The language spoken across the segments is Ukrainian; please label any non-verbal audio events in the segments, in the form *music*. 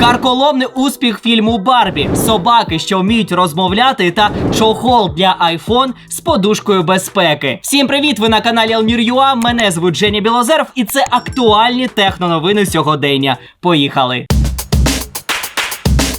Карколомний успіх фільму Барбі, собаки, що вміють розмовляти, та чохол для айфон з подушкою безпеки. Всім привіт! Ви на каналі Elmir.ua, Мене звуть Женя Білозеров, і це актуальні техноновини сьогодення. Поїхали!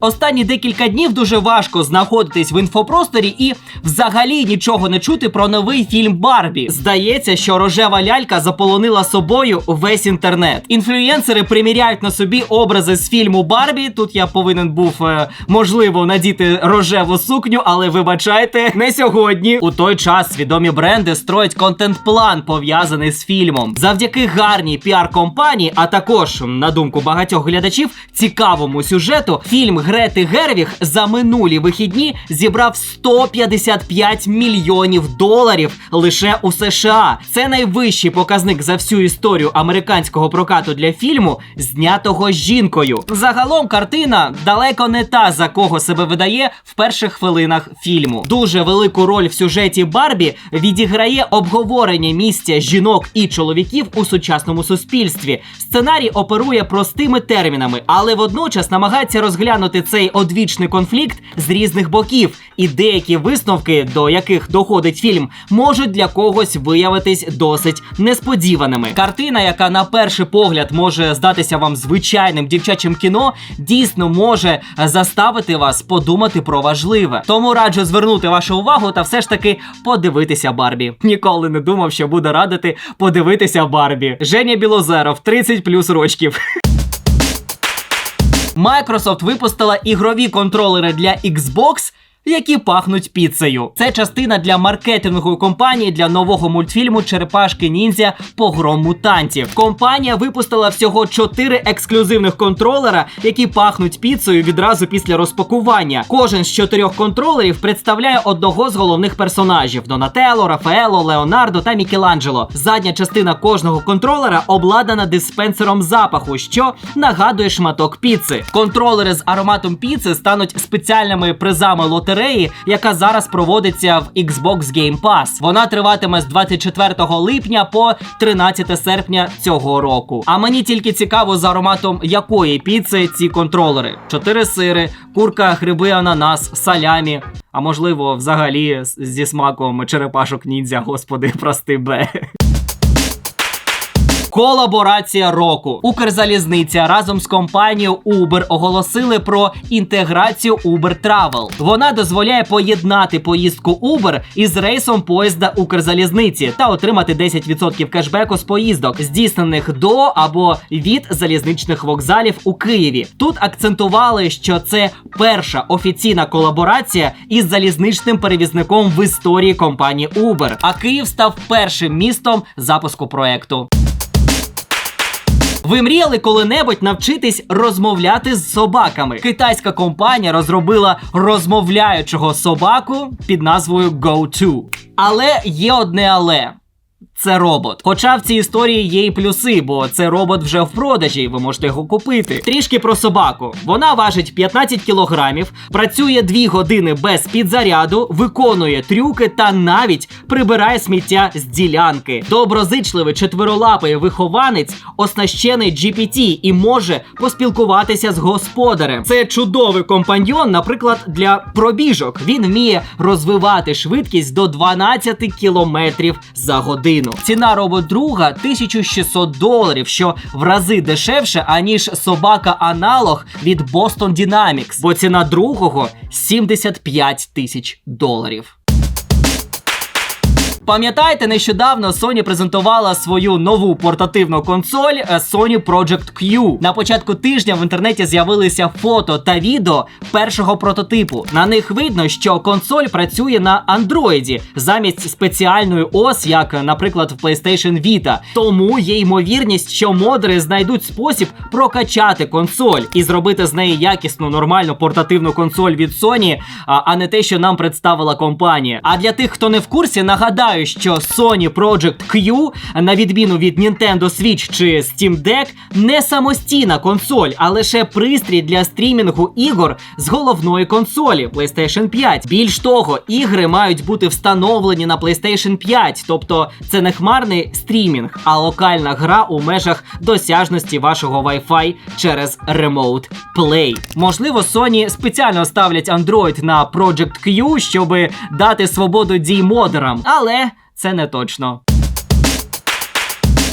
Останні декілька днів дуже важко знаходитись в інфопросторі і взагалі нічого не чути про новий фільм Барбі. Здається, що рожева лялька заполонила собою весь інтернет. Інфлюєнсери приміряють на собі образи з фільму Барбі. Тут я повинен був е, можливо надіти рожеву сукню, але вибачайте, не сьогодні. У той час відомі бренди строять контент-план пов'язаний з фільмом. Завдяки гарній піар-компанії, а також на думку багатьох глядачів, цікавому сюжету, фільм Грети Гервіг за минулі вихідні зібрав 155 мільйонів доларів лише у США. Це найвищий показник за всю історію американського прокату для фільму, знятого жінкою. Загалом картина далеко не та, за кого себе видає в перших хвилинах фільму. Дуже велику роль в сюжеті Барбі відіграє обговорення місця жінок і чоловіків у сучасному суспільстві. Сценарій оперує простими термінами, але водночас намагається розглянути цей одвічний конфлікт з різних боків, і деякі висновки, до яких доходить фільм, можуть для когось виявитись досить несподіваними. Картина, яка на перший погляд може здатися вам звичайним дівчачим кіно, дійсно може заставити вас подумати про важливе. Тому раджу звернути вашу увагу та все ж таки подивитися Барбі. Ніколи не думав, що буду радити подивитися Барбі. Женя Білозеров, 30 плюс рочків. Microsoft випустила ігрові контролери для Xbox. Які пахнуть піцею. Це частина для маркетингової компанії для нового мультфільму Черепашки ніндзя Погром мутантів. Компанія випустила всього 4 ексклюзивних контролера, які пахнуть піцею відразу після розпакування. Кожен з чотирьох контролерів представляє одного з головних персонажів: Донателло, Рафаело, Леонардо та Мікеланджело. Задня частина кожного контролера обладнана диспенсером запаху, що нагадує шматок піци. Контролери з ароматом піци стануть спеціальними призами лотереї, яка зараз проводиться в Xbox Game Pass. Вона триватиме з 24 липня по 13 серпня цього року. А мені тільки цікаво за ароматом якої піци ці контролери: чотири сири, курка, гриби, ананас, салямі. А можливо, взагалі зі смаком черепашок ніндзя, господи, прости бе. Колаборація року. Укрзалізниця разом з компанією Uber оголосили про інтеграцію Uber Travel. Вона дозволяє поєднати поїздку Uber із рейсом поїзда Укрзалізниці та отримати 10% кешбеку з поїздок, здійснених до або від залізничних вокзалів у Києві. Тут акцентували, що це перша офіційна колаборація із залізничним перевізником в історії компанії Uber. А Київ став першим містом запуску проекту. Ви мріяли коли-небудь навчитись розмовляти з собаками? Китайська компанія розробила розмовляючого собаку під назвою Go2. Але є одне але. Це робот. Хоча в цій історії є і плюси, бо це робот вже в продажі, ви можете його купити. Трішки про собаку. Вона важить 15 кілограмів, працює 2 години без підзаряду, виконує трюки та навіть прибирає сміття з ділянки. Доброзичливий четверолапий вихованець оснащений GPT і може поспілкуватися з господарем. Це чудовий компаньйон, наприклад, для пробіжок. Він вміє розвивати швидкість до 12 кілометрів за годину. Ціна робот-друга 1600 доларів, що в рази дешевше, аніж собака-аналог від Boston Dynamics, бо ціна другого 75 тисяч доларів. Пам'ятаєте, нещодавно Sony презентувала свою нову портативну консоль е, Sony Project Q. На початку тижня в інтернеті з'явилися фото та відео першого прототипу. На них видно, що консоль працює на Android замість спеціальної ОС, як, наприклад, в PlayStation Vita. Тому є ймовірність, що модери знайдуть спосіб прокачати консоль і зробити з неї якісну нормальну портативну консоль від Sony, а а не те, що нам представила компанія. А для тих, хто не в курсі, нагадаю, Нагадаю, що Sony Project Q, на відміну від Nintendo Switch чи Steam Deck, не самостійна консоль, а лише пристрій для стрімінгу ігор з головної консолі PlayStation 5. Більш того, ігри мають бути встановлені на PlayStation 5, тобто це не хмарний стрімінг, а локальна гра у межах досяжності вашого Wi-Fi через Remote Play. Можливо, Sony спеціально ставлять Android на Project Q, щоб дати свободу дій модерам, але це не точно.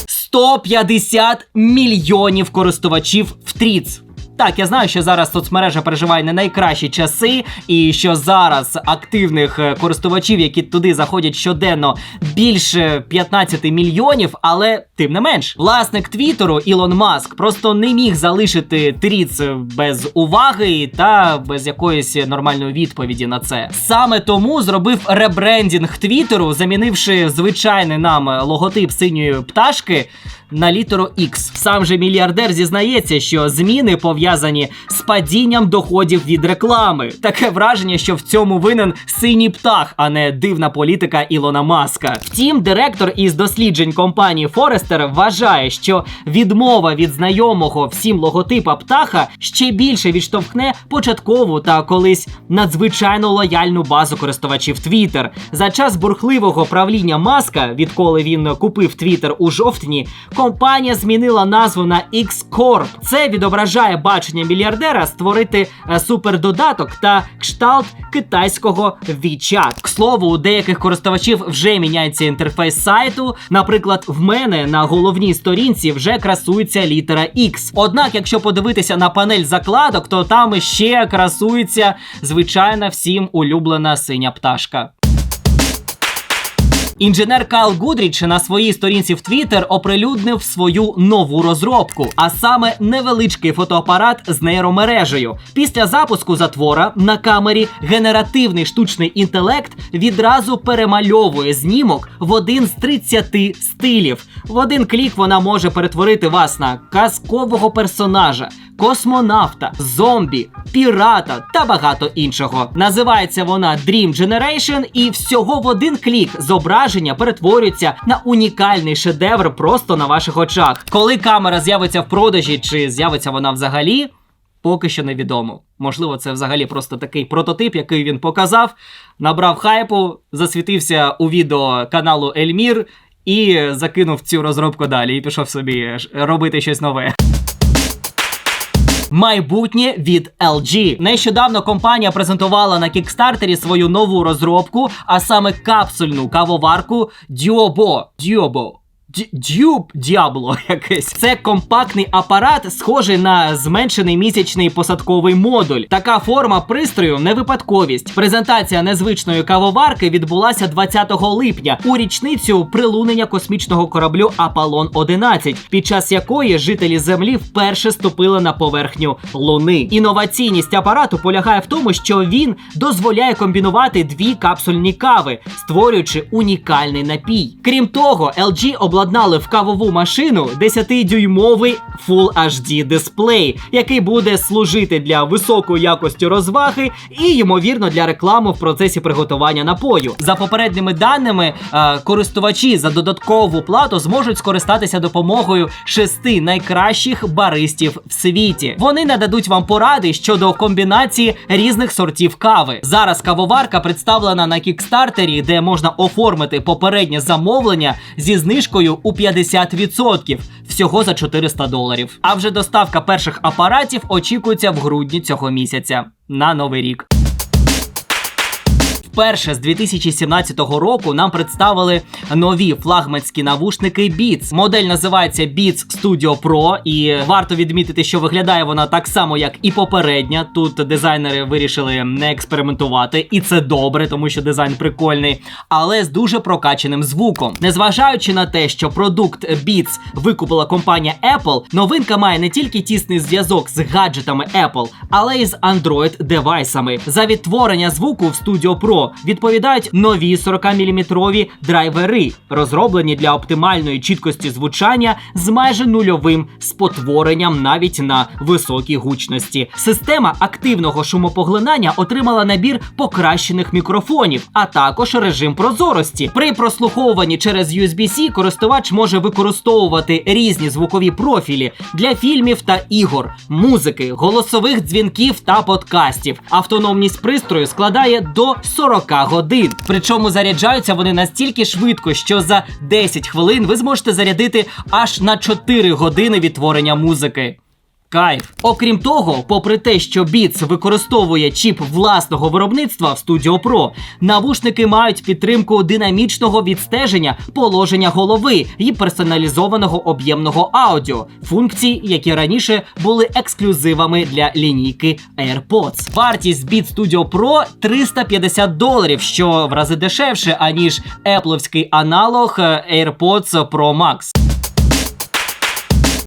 150 мільйонів користувачів в Тріц. Так, я знаю, що зараз соцмережа переживає не найкращі часи, і що зараз активних е, користувачів, які туди заходять щоденно, більше 15 мільйонів, але тим не менш, власник Твіттеру Ілон Маск просто не міг залишити тріц без уваги та без якоїсь нормальної відповіді на це. Саме тому зробив ребрендінг Твіттеру, замінивши звичайний нам логотип синьої пташки на літеру X. Сам же мільярдер зізнається, що зміни пов'язані з падінням доходів від реклами. Таке враження, що в цьому винен синій птах, а не дивна політика Ілона Маска. Втім, директор із досліджень компанії Форестер вважає, що відмова від знайомого всім логотипа птаха ще більше відштовхне початкову та колись надзвичайно лояльну базу користувачів Twitter. За час бурхливого правління Маска, відколи він купив Twitter у жовтні, компанія змінила назву на X-Corp. Це відображає бачення мільярдера створити е, супердодаток та кшталт китайського WeChat. К слову, у деяких користувачів вже міняється інтерфейс сайту. Наприклад, в мене на головній сторінці вже красується літера X. Однак, якщо подивитися на панель закладок, то там ще красується звичайна всім улюблена синя пташка. Інженер Кайл Гудріч на своїй сторінці в Twitter оприлюднив свою нову розробку, а саме невеличкий фотоапарат з нейромережею. Після запуску затвора на камері генеративний штучний інтелект відразу перемальовує знімок в один з 30 стилів. В один клік вона може перетворити вас на казкового персонажа, космонавта, зомбі, пірата та багато іншого. Називається вона Dream Generation, і всього в один клік зображення перетворюється на унікальний шедевр просто на ваших очах. Коли камера з'явиться в продажі, чи з'явиться вона взагалі? Поки що невідомо. Можливо, це взагалі просто такий прототип, який він показав, набрав хайпу, засвітився у відео каналу Ельмір і закинув цю розробку далі і пішов собі робити щось нове. Майбутнє від LG. Нещодавно компанія презентувала на кікстартері свою нову розробку, а саме капсульну кавоварку Duobo. Duobo. Дюб Діабло *laughs* якесь. Це компактний апарат, схожий на зменшений місячний посадковий модуль. Така форма пристрою не випадковість. Презентація незвичної кавоварки відбулася 20 липня у річницю прилунення космічного кораблю Аполлон 11 під час якої жителі Землі вперше ступили на поверхню Луни. Інноваційність апарату полягає в тому, що він дозволяє комбінувати дві капсульні кави, створюючи унікальний напій. Крім того, LG обладнав обладнали в кавову машину 10-дюймовий Full HD дисплей, який буде служити для високої якості розваги і, ймовірно, для реклами в процесі приготування напою. За попередніми даними, е, користувачі за додаткову плату зможуть скористатися допомогою шести найкращих баристів в світі. Вони нададуть вам поради щодо комбінації різних сортів кави. Зараз кавоварка представлена на кікстартері, де можна оформити попереднє замовлення зі знижкою у 50%, всього за 400 доларів. А вже доставка перших апаратів очікується в грудні цього місяця на новий рік. Вперше з 2017 року нам представили нові флагманські навушники Beats. Модель називається Beats Studio Pro, і варто відмітити, що виглядає вона так само, як і попередня. Тут дизайнери вирішили не експериментувати, і це добре, тому що дизайн прикольний, але з дуже прокаченим звуком. Незважаючи на те, що продукт Beats викупила компанія Apple, новинка має не тільки тісний зв'язок з гаджетами Apple, але й з Android девайсами. За відтворення звуку в Studio Pro Відповідають нові 40-мм драйвери, розроблені для оптимальної чіткості звучання з майже нульовим спотворенням навіть на високій гучності. Система активного шумопоглинання отримала набір покращених мікрофонів, а також режим прозорості. При прослуховуванні через USB-C користувач може використовувати різні звукові профілі для фільмів та ігор, музики, голосових дзвінків та подкастів. Автономність пристрою складає до 40 годин. Причому заряджаються вони настільки швидко, що за 10 хвилин ви зможете зарядити аж на 4 години відтворення музики. Кайф. Окрім того, попри те, що Beats використовує чіп власного виробництва в Studio Pro, навушники мають підтримку динамічного відстеження положення голови і персоналізованого об'ємного аудіо, функції, які раніше були ексклюзивами для лінійки AirPods. Вартість Beats Studio Pro 350 доларів, що в рази дешевше, аніж епловський аналог е, AirPods Pro Max.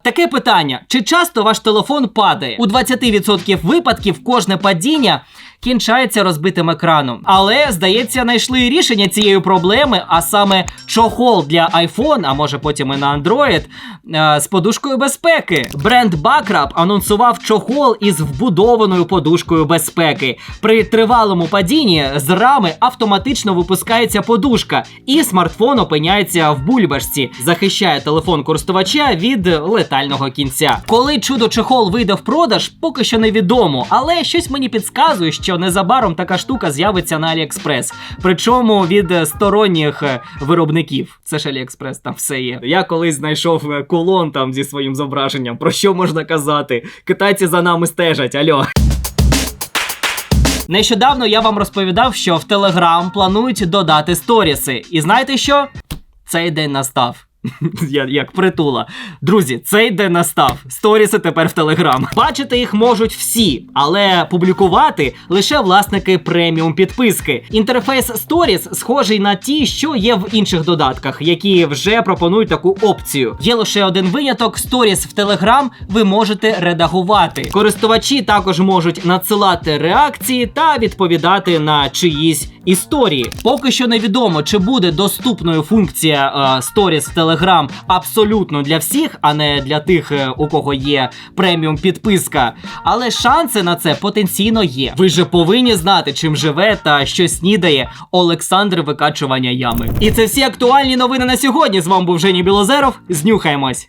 Таке питання: чи часто ваш телефон падає? У 20% випадків кожне падіння кінчається розбитим екраном. Але, здається, знайшли рішення цієї проблеми, а саме чохол для iPhone, а може потім і на Android, е, з подушкою безпеки. Бренд Backrub анонсував чохол із вбудованою подушкою безпеки. При тривалому падінні з рами автоматично випускається подушка, і смартфон опиняється в бульбашці, захищає телефон користувача від летального кінця. Коли чудо чехол вийде в продаж, поки що невідомо, але щось мені підказує, що незабаром така штука з'явиться на AliExpress. Причому від сторонніх е, виробників. Це ж AliExpress, там все є. Я колись знайшов е, кулон там зі своїм зображенням. Про що можна казати? Китайці за нами стежать, альо. Нещодавно я вам розповідав, що в Telegram планують додати сторіси. І знаєте що? Цей день настав. *laughs* Як притула. Друзі, цей день настав. Сторіси тепер в Телеграм. Бачити їх можуть всі, але публікувати лише власники преміум підписки. Інтерфейс Stories схожий на ті, що є в інших додатках, які вже пропонують таку опцію. Є лише один виняток: Stories в Telegram ви можете редагувати. Користувачі також можуть надсилати реакції та відповідати на чиїсь історії. Поки що невідомо, чи буде доступною функція е, Stories в Telegram абсолютно для всіх, а не для тих, е, у кого є преміум підписка. Але шанси на це потенційно є. Ви же повинні знати, чим живе та що снідає Олександр Викачування ями. І це всі актуальні новини на сьогодні. З вами був Жені Білозеров. Знюхаємось.